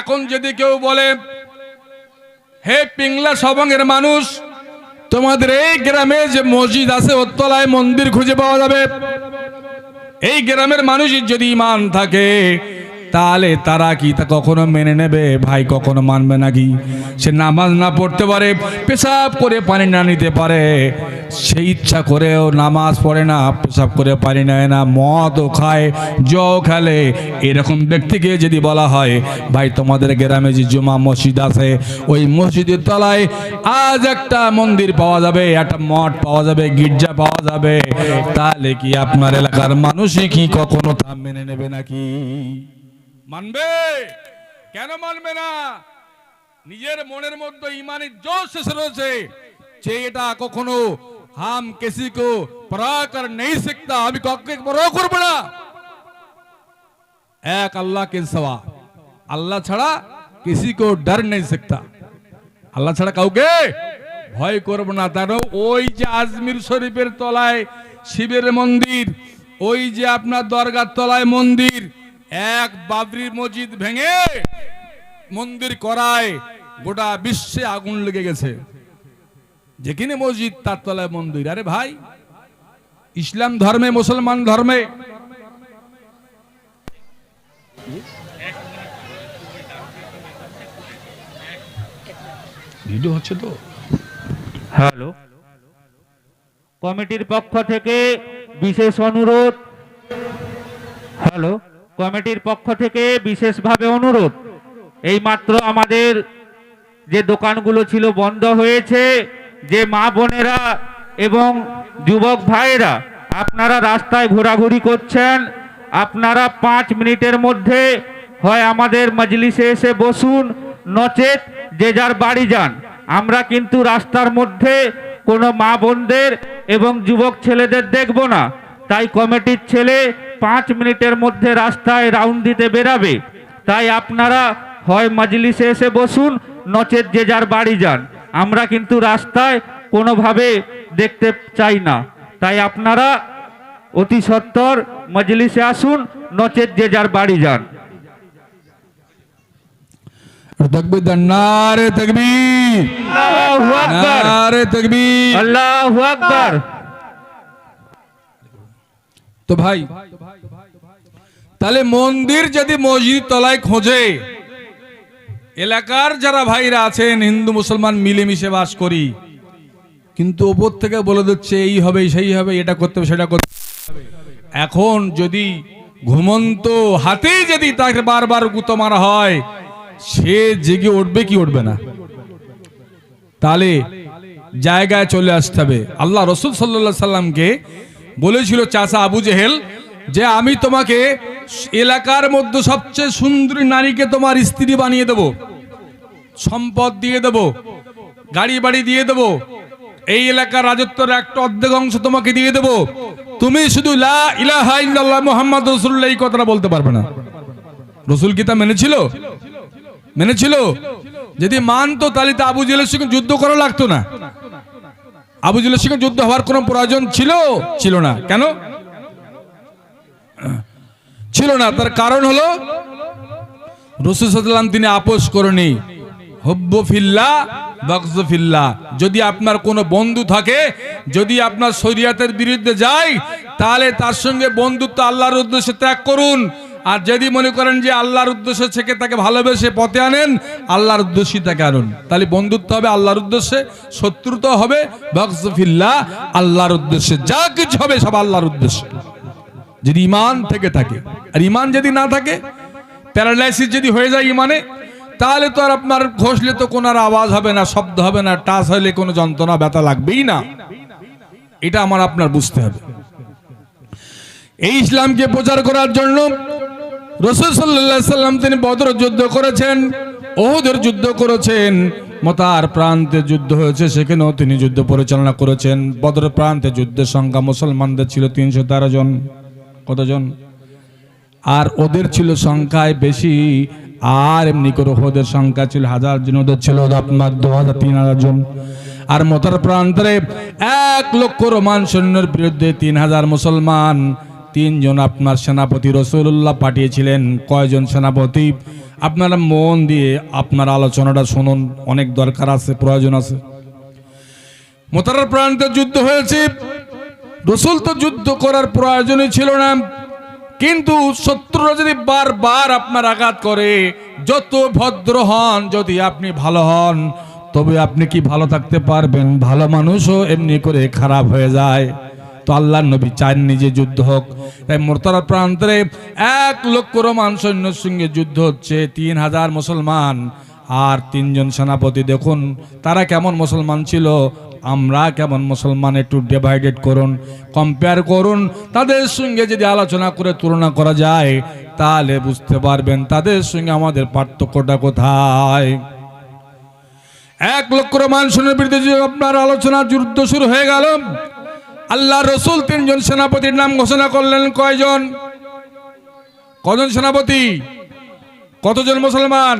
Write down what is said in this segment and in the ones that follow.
এখন যদি কেউ বলে, হে পিংলা সবঙ্গের মানুষ, তোমাদের এই গ্রামে যে মসজিদ আছে ওত্তলায় মন্দির খুঁজে পাওয়া যাবে। এই গ্রামের মানুষের যদি ইমান থাকে তাহলে তারা কি তা কখনো মেনে নেবে? ভাই কখনো মানবে নাকি সে নামাজ না পড়তে পারে, পেশাব করে পানি না নিতে পারে। সে ইচ্ছা করেও নামাজ পড়ে না, পেশাব করে পানি নেয় না, মদও খায়, জও খেলে। এরকম ব্যক্তিকে যদি বলা হয়, ভাই, তোমাদের গ্রামে যে জুমা মসজিদ আছে, ওই মসজিদের তলায় আজ একটা মন্দির পাওয়া যাবে, একটা মঠ পাওয়া যাবে, গির্জা পাওয়া যাবে। তাহলে কি আপনার এলাকার মানুষই কি কখনো তা মেনে নেবে নাকি? মানবে? কেন মানবে না? নিজের মনের মধ্যে ইমানের জোশ এসে রয়েছে যে এটা কখনো হাম কিসি কো পরাকর নেই শিখতা আমি কাউকে পরোয়া করব না। এক আল্লাহ কে সওয়া। আল্লাহ ছাড়া কিসি কো ডর নেই শিখতা আল্লাহ ছাড়া কাউকে ভয় করব না। তার ওই যে আজমির শরীফের তলায় শিবের মন্দির, ওই যে আপনার দরগার তলায় মন্দির এক বাবরি মসজিদ ভেঙে মন্দির করায় গোটা বিশ্বে আগুন লেগে গেছে। যেখানে মসজিদ, তার তলায় মন্দির। আরে ভাই, ইসলাম ধর্মে, মুসলমান ধর্মে। হচ্ছে তো? হ্যালো। কমিটির পক্ষ থেকে বিশেষ অনুরোধ। হ্যালো। কমিটির পক্ষ থেকে বিশেষভাবে অনুরোধ, এই মাত্র আমাদের যে দোকানগুলো ছিল বন্ধ হয়েছে, যে মা বোনেরা এবং যুবক ভাইয়েরা, আপনারা রাস্তায় ঘোরাঘুরি করছেন, আপনারা পাঁচ মিনিটের মধ্যে হয় আমাদের মজলিসে এসে বসুন, নচেত যে যার বাড়ি যান। আমরা কিন্তু রাস্তার মধ্যে কোনো মা বোনদের এবং যুবক ছেলেদের দেখব না। তাই কমিটির ছেলে পাঁচ মিনিটের মধ্যে রাস্তায় রাউন্ড দিতে বেরাবে। তাই আপনারা হয় মজলিসে এসে বসুন নচেত যে যার বাড়ি যান। আমরা কিন্তু রাস্তায় কোনোভাবে দেখতে চাই না। তাই আপনারা অতি সত্বর মজলিসে আসুন নচেত যে যার বাড়ি যান। তকবীর নারে তকবীর। আল্লাহু আকবার। নারে তকবীর। আল্লাহু আকবার। তো ভাই, তাহলে মন্দির যদি মসজিদ তলায় খোঁজে, এলাকার যারা ভাইরা আছেন, হিন্দু, মুসলমান মিলেমিশে বাস করি, কিন্তু ওপর থেকে বলে দিচ্ছে, এই হবে, সেই হবে, এটা করতে হবে, সেটা করতে এখন যদি ঘুমন্ত হাতেই যদি তাকে বারবার গুতো মারা হয়, সে জেগে উঠবে কি উঠবে না? তাহলে জায়গায় চলে আসতে হবে। আল্লাহ রসুল সাল্লা সাল্লামকে বলেছিল চাচা আবু জেহেল যে আমি তোমাকে এলাকার মধ্যে সবচেয়ে সুন্দরী নারীকে তোমার স্ত্রী বানিয়ে দেব, সম্পদ দিয়ে দেব গাড়ি বাড়ি দিয়ে দেব, এই এলাকার রাজত্বের একটা অর্ধেক অংশ তোমাকে দিয়ে দেব। তুমি শুধু লা ইলাহা ইল্লাল্লাহ মুহাম্মদ রাসূলুল্লাহ এই কথাটা বলতে পারবে না। রসুল কি তা মেনেছিল? মেনেছিল? যদি মানতো তাহলে তো আবু জেলের সঙ্গে যুদ্ধ করা লাগতো না। আবু জেলের সঙ্গে যুদ্ধ হওয়ার কোনো প্রয়োজন ছিল? ছিল না। কেন? ছিল না। তার কারণ হলো, রসুল সাল্লাম তিনি আপোষ করেনি যদি আপনার কোনো বন্ধু থাকে, যদি আপনার শরীয়তের বিরুদ্ধে যায়, তাহলে তার সঙ্গে বন্ধুত্ব আল্লাহর উদ্দেশ্যে ত্যাগ করুন। আর যদি মনে করেন যে আল্লাহর উদ্দেশ্যে থেকে তাকে ভালোবেসে পথে আনেন, আল্লাহর উদ্দেশ্যে তাকে আনুন। তাহলে বন্ধুত্ব হবে আল্লাহর উদ্দেশ্যে, শত্রুতা হবে, বকসফিল্লা, আল্লাহর উদ্দেশ্যে। যা কিছু হবে সব আল্লাহর উদ্দেশ্যে। যদি ইমান থেকে থাকে, আর ইমান যদি না থাকে, প্যারালাইসিস যদি হয়ে যায় ইমানে তাহলে তো আর আপনার ঘষলে তো কোনো আর আওয়াজ হবে না, শব্দ হবে না, টাচ হলে কোনো যন্ত্রণা, ব্যথা লাগবেই না। এটা আমার আপনার বুঝতে হবে। এই ইসলামকে প্রচার করার জন্য রসুল সাল্লাহ সাল্লাম তিনি বদর যুদ্ধ করেছেন ওহুদের যুদ্ধ করেছেন, মতার প্রান্তে যুদ্ধ হয়েছে, সেখানেও তিনি যুদ্ধ পরিচালনা করেছেন। বদর প্রান্তে যুদ্ধের সংখ্যা মুসলমানদের ছিল তিনশো তেরো জন। কতজন আর ওদের ছিল সংখ্যায় বেশি, আর এমনি করে ওদের সংখ্যা ছিল হাজার জন, ওদের ছিল আপনার দু হাজার, তিন হাজার জন। আর মতার প্রান্তরে এক লক্ষ রোমান সৈন্যের বিরুদ্ধে তিন হাজার মুসলমান তিনজন আপনার সেনাপতি রসুল্লাহ পাঠিয়েছিলেন, কয়জন সেনাপতি? আপনারা মন দিয়ে আপনার আলোচনাটা শুনুন, অনেক দরকার আছে, প্রয়োজন আছে। মোতারার প্রান্তে যুদ্ধ হয়েছে, রসুল তো যুদ্ধ করার প্রয়োজনই ছিল না, কিন্তু শত্রুরা যদি বারবার আপনার আঘাত করে, যত ভদ্র হন, যদি আপনি ভালো হন, তবে আপনি কি ভালো থাকতে পারবেন? ভালো মানুষও এমনি করে খারাপ হয়ে যায়। তো আল্লাহ নবী চাননি যে যুদ্ধ হোক। তাই মোরতারা প্রান্তরে এক লক্ষ রোমান সৈন্যের সঙ্গে যুদ্ধ হচ্ছে, তিন হাজার মুসলমান। আর তিনজন সেনাপতি দেখুন, তারা কেমন মুসলমান ছিল, আমরা কেমন মুসলমান একটু ডিভাইডেড করুন কম্পেয়ার করুন। তাদের সঙ্গে যদি আলোচনা করে তুলনা করা যায়, তাহলে বুঝতে পারবেন তাদের সঙ্গে আমাদের পার্থক্যটা কোথায়। এক লক্ষ মানুষের বিরুদ্ধে আপনার আলোচনা যুদ্ধ শুরু হয়ে গেল আল্লাহ রসুল তিনজন সেনাপতির নাম ঘোষণা করলেন কয়জন? কজন সেনাপতি? কতজন মুসলমান?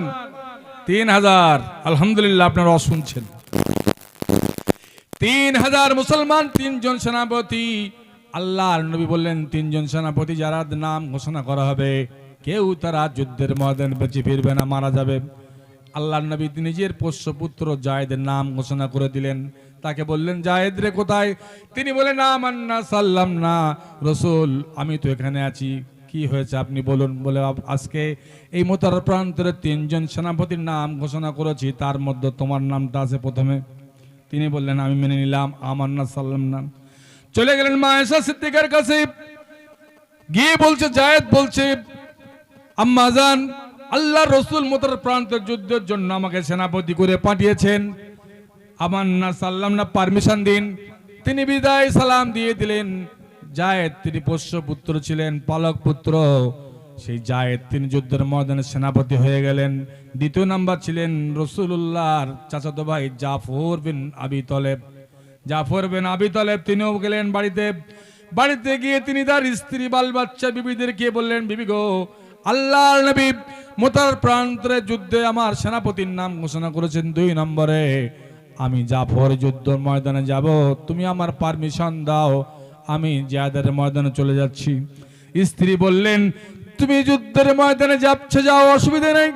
তিন হাজার। আলহামদুলিল্লাহ, আপনারা শুনছেন তিন হাজার মুসলমান, তিনজন সেনাপতি। আল্লাহ নবী বললেন, তিনজন সেনাপতি যারা নাম ঘোষণা করা হবে, কেউ তারা যুদ্ধের ময়দান বেঁচে ফিরবে না, মারা যাবে। আল্লাহর নবী নিজের পোষ্যপুত্র জায়েদের নাম ঘোষণা করে দিলেন। তাকে বললেন, জায়েদ রে কোথায়? তিনি বলেন না মান্না সাল্লাম না রসুল, আমি তো এখানে আছি। কি হয়েছে আপনি বলুন? বলে, আজকে এই মোতার প্রান্তরে তিনজন সেনাপতির নাম ঘোষণা করেছি, তার মধ্যে তোমার নামটা আছে প্রথমে। তিনি বললেন, আমি মেনে নিলাম আমার না সাল্লাম নাম চলে গেলেন মায়েশা সিদ্দিকার কাছে। গিয়ে বলছে, জায়েদ বলছে আম্মাজান আল্লাহ রসুল মোতার প্রান্তের যুদ্ধের জন্য আমাকে সেনাপতি করে পাঠিয়েছেন। আমার না সাল্লাম, না পারমিশন দিন। তিনি বিদায় সালাম দিয়ে দিলেন। জায়েদ তিনি পোষ্য পুত্র ছিলেন, পালক পুত্র। সেই জায়েদ তিনি যুদ্ধের ময়দানে সেনাপতি হয়ে গেলেন। দ্বিতীয় নাম্বার ছিলেন রসুল্লাহর চাচাতো ভাই জাফর বিন আবি তলেব। জাফর বিন আবি তলেব তিনিও গেলেন বাড়িতে। বাড়িতে গিয়ে তিনি তার স্ত্রী, বাল বাচ্চা বিবিদেরকে বললেন, বিবি গো আল্লাহর নবী মোতার প্রান্তরে যুদ্ধে আমার সেনাপতির নাম ঘোষণা করেছেন দুই নম্বরে। আমি জাফর যুদ্ধ ময়দানে যাব, তুমি আমার পারমিশন দাও, আমি জিয়াদের ময়দানে চলে যাচ্ছি। স্ত্রী বললেন, তুমি যুদ্ধের ময়দানে যাচ্ছে, যাও, অসুবিধা নেই।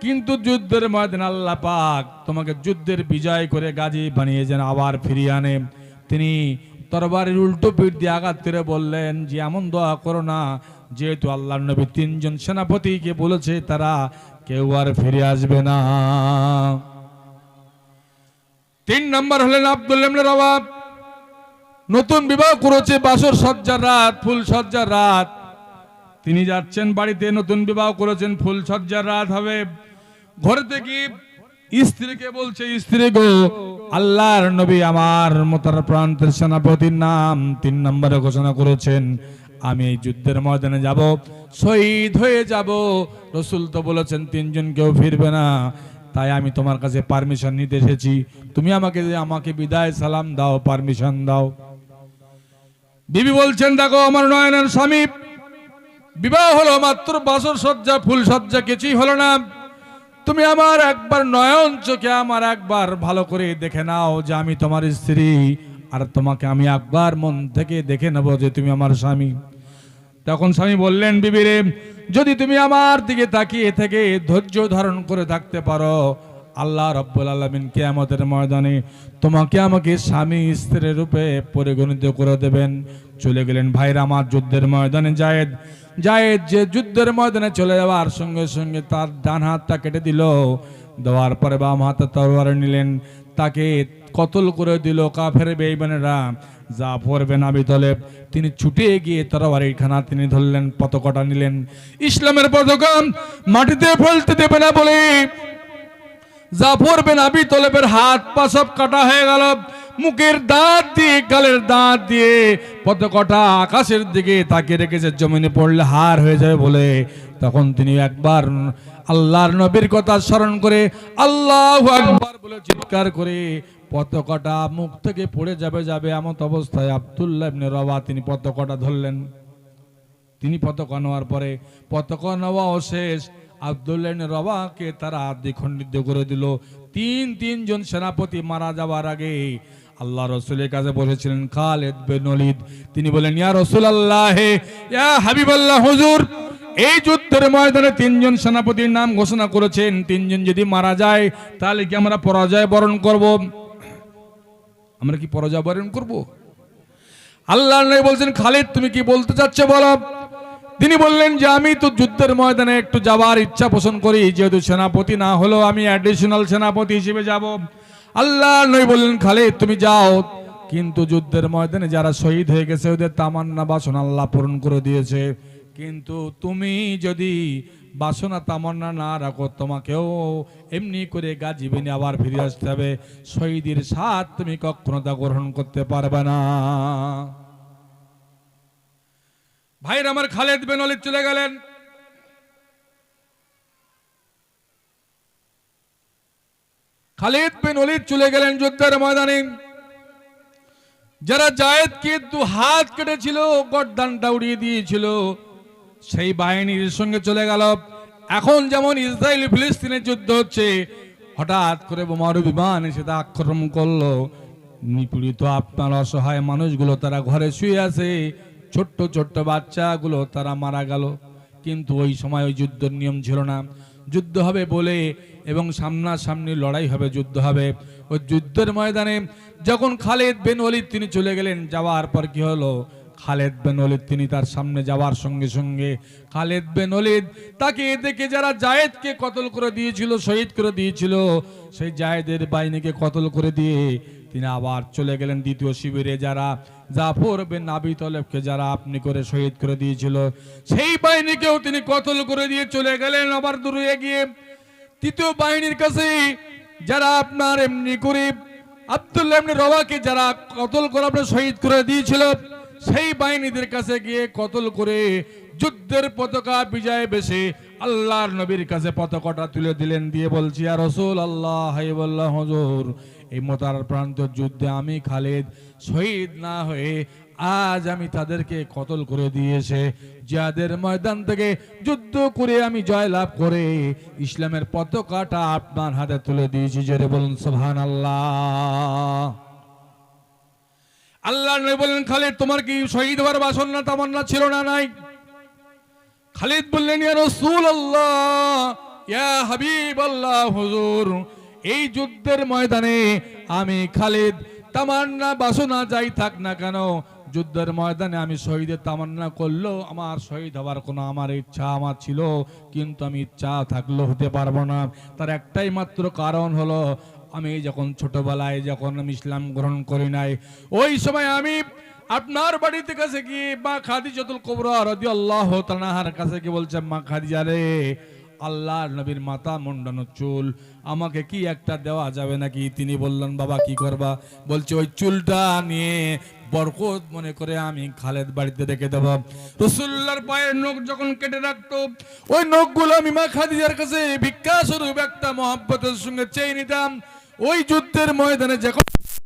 কিন্তু যুদ্ধের ময়দানে আল্লাহ পাক তোমাকে যুদ্ধের বিজয় করে গাজী বানিয়ে যেন আবার ফিরিয়ে আনে। তিনি তরবারির উল্টো পিঠ দিয়ে আঘাত করে বললেন যে এমন দোয়া করো না যেহেতু আল্লাহ নবী তিনজন সেনাপতিকে বলেছে, তারা কেউ আর ফিরে আসবে না। তিন নম্বর হলেন আব্দুল রবাব নতুন বিবাহ করেছে, বাসর সজ্জার রাত, ফুল সজ্জার রাত। তিনি যাচ্ছেন বাড়িতে, নতুন বিবাহ করেছেন, ফুল সজ্জার রাত হবে। ঘরে থেকে স্ত্রীকে বলছে, স্ত্রী গো, আল্লাহর নবী আমার মতার প্রান্তের সেনাপতির নাম তিন নম্বরে ঘোষণা করেছেন। আমি এই যুদ্ধের ময়দানে যাব, শহীদ হয়ে যাব। রসুল তো বলেছেন, তিনজন কেউ ফিরবে না। তাই আমি তোমার কাছে পারমিশন নিতে এসেছি। তুমি আমাকে আমাকে বিদায় সালাম দাও, পারমিশন দাও। বিবি বলছেন, দেখো, আমার নয়নের স্বামী। বিবাহ হলো মাত্র বাসর সজ্জা ফুল সজ্জা কিছুই হলো না। তুমি আমার একবার নয়ন চোখে, আমার একবার ভালো করে দেখে নাও যে আমি তোমার স্ত্রী। আর তোমাকে আমি একবার মন থেকে দেখে নেব যে তুমি আমার স্বামী। তখন স্বামী বললেন, বিবিরে, যদি তুমি আমার দিকে তাকিয়ে থেকে ধৈর্য ধারণ করে থাকতে পারো, আল্লাহ রব্বুল আলমিন কেয়ামতের ময়দানে তোমাকে আমাকে স্বামী স্ত্রীর রূপে পরিগণিত করে দেবেন। চলে গেলেন ভাইরা আমার যুদ্ধের ময়দানে জায়েদ। জায়েদ যে যুদ্ধের ময়দানে চলে যাওয়ার সঙ্গে সঙ্গে তার ডান হাতটা কেটে দিল। দেওয়ার পরে বাম হাতে তরবারি নিলেন। তাকে কতল করে দিল কাফের বেইমানেরা জাফর বেন আবি তলেব তিনি ছুটে গিয়ে তরবারির খানা তিনি ধরলেন, পতাকাটা নিলেন। ইসলামের পতাকা মাটিতে ফেলতে দেবে না বলে। জাফর তলেবের হাত পা সব কাটা হয়ে গেল। মুখের দাঁত দিয়ে, গালের দাঁত দিয়ে পতাকাটা আকাশের দিকে তাকিয়ে রেখেছে। জমিনে পড়লে হার হয়ে যাবে বলে। তখন তিনি একবার আল্লাহর নবীর কথা স্মরণ করে আল্লাহ একবার বলে চিৎকার করে, পতাকাটা মুখ থেকে পড়ে যাবে যাবে এমন অবস্থায় আব্দুল্লাহ ইবনে রবা তিনি পতাকাটা ধরলেন। তিনি পতাকা নেওয়ার পরে পতাকা নেওয়াও শেষ, আবদুল্লাহ ইবনে রবাকে তারা দ্বিখণ্ডিত করে দিল। তিন, তিনজন সেনাপতি মারা যাওয়ার আগে আল্লাহ রসুলের কাছে বসেছিলেন খালেদ বিন ওলিদ তিনি বলেন, ইয়া রসুল আল্লাহ ইয়া হাবিবাল্লাহ, হুজুর এই যুদ্ধের ময়দানে তিনজন সেনাপতির নাম ঘোষণা করেছেন। তিনজন যদি মারা যায়, তাহলে কি আমরা পরাজয় বরণ করব? আমরা কি পরাজয় বরণ করব? আল্লাহ বলছেন, খালিদ, তুমি কি বলতে চাচ্ছ বলো? তিনি বললেন যে, আমি তো যুদ্ধের ময়দানে একটু যাওয়ার ইচ্ছা পোষণ করি, যেহেতু সেনাপতি না হলেও আমি অ্যাডিশনাল সেনাপতি হিসেবে যাব। আল্লাহ নই বললেন, খালিদ, তুমি যাও। কিন্তু যুদ্ধের ময়দানে যারা শহীদ হয়ে গেছে, ওদের তামান্না বাসন আল্লাহ পূরণ করে দিয়েছে। কিন্তু তুমি যদি বাসনা তামান্না না রাখো, তোমাকেও এমনি করে গা জীবনে আবার ফিরে আসতে হবে। শহীদের স্বাদ তুমি কখনো তা গ্রহণ করতে পারবে না। ভাইর আমার খালেদ বেন অলিদ চলে গেলেন। খালিদ বিন অলিদ চলে গেলেন যুদ্ধের ময়দানে। যারা জায়েদকে দু হাত কেটেছিল, গর্দানটা উড়িয়ে দিয়েছিল। সেই বাহিনীর সঙ্গে চলে গেল। এখন যেমন ইসরায়েল ফিলিস্তিনের যুদ্ধ হচ্ছে, হঠাৎ করে বোমার বিমান এসে তা আক্রমণ করল। নিপীড়িত আপনার অসহায় মানুষগুলো তারা ঘরে শুয়ে আছে, ছোট্ট ছোট্ট বাচ্চাগুলো তারা মারা গেল। কিন্তু ওই সময় ওই যুদ্ধের নিয়ম ছিল না। যুদ্ধ হবে বলে এবং সামনাসামনি লড়াই হবে, যুদ্ধ হবে। ওই যুদ্ধের ময়দানে যখন খালেদ বেন অলিদ তিনি চলে গেলেন, যাওয়ার পর কি হলো? খালেদ বিন ওলিদ তিনি তার সামনে যাওয়ার সঙ্গে সঙ্গে খালেদ বিন ওলিদ তাকে দেখে যারা জায়েদকে কতল করে দিয়েছিল, শহীদ করে দিয়েছিল, সেই জায়েদের বাহিনীকে কতল করে দিয়ে তিনি আবার চলে গেলেন দ্বিতীয় শিবিরে। যারা জাফর বিন আবি তলেবকে যারা আপনি করে শহীদ করে দিয়েছিল, সেই বাহিনীকেও তিনি কতল করে দিয়ে চলে গেলেন আবার দূরে গিয়ে। তৃতীয় বাহিনীর কাছে যারা আপনার এমনি করে আব্দুল্লাহ রবাকে যারা কতল করে আপনার শহীদ করে দিয়েছিল সেই বাহিনীদের কাছে গিয়ে কতল করে যুদ্ধের পতাকা বিজয় বেশে আল্লাহর নবীর কাছে পতাকাটা তুলে দিলেন, দিয়ে বলছি আর রসুল আল্লাহ হাইবুল্লাহ হজুর, এই মোতার প্রান্ত যুদ্ধে আমি খালেদ শহীদ না হয়ে আজ আমি তাদেরকে কতল করে দিয়েছে। যাদের ময়দান থেকে যুদ্ধ করে আমি জয় লাভ করে ইসলামের পতাকাটা আপনার হাতে তুলে দিয়েছি। জেরে বলুন সোহান আল্লাহ আল্লাহ নবী বললেন, খালিদ, তোমার কি শহীদ হওয়ার বাসনা তামান্না ছিল না নাই? খালিদ বললেন, ইয়া রাসূলুল্লাহ, ইয়া হাবিবাল্লাহ, হুজুর, এই যুদ্ধের ময়দানে আমি খালিদ, তামান্না বাসনা যাই থাক না কেন, যুদ্ধের ময়দানে আমি শহীদের তামান্না করলেও আমার শহীদ হওয়ার কোনো আমার ইচ্ছা আমার ছিল, কিন্তু আমি ইচ্ছা থাকলেও হতে পারব না। তার একটাই মাত্র কারণ হলো আমি যখন ছোটবেলায় যখন আমি ইসলাম গ্রহণ করি নাই, ওই সময় আমি আপনার বাড়িতে কাছে গিয়ে মা খাদিজাতুল কুবরা রাদিয়াল্লাহু তাআলার কাছে কি বলছে, মা খাদিজা রে, আল্লাহর নবীর মাথা মুন্ডানো চুল, আমাকে কি একটা দেওয়া যাবে নাকি? তিনি বললেন, বাবা, কি করবা? বলছে, ওই চুলটা নিয়ে বরকত মনে করে আমি খালেদ বাড়িতে রেখে দেব। রসুল্লার পায়ের নখ যখন কেটে রাখতো, ওই নখগুলো আমি মা খাদিজার কাছে ভিক্ষা স্বরূপ একটা মহাব্বতের সঙ্গে চেয়ে নিতাম। ওই যুদ্ধের ময়দানে যখন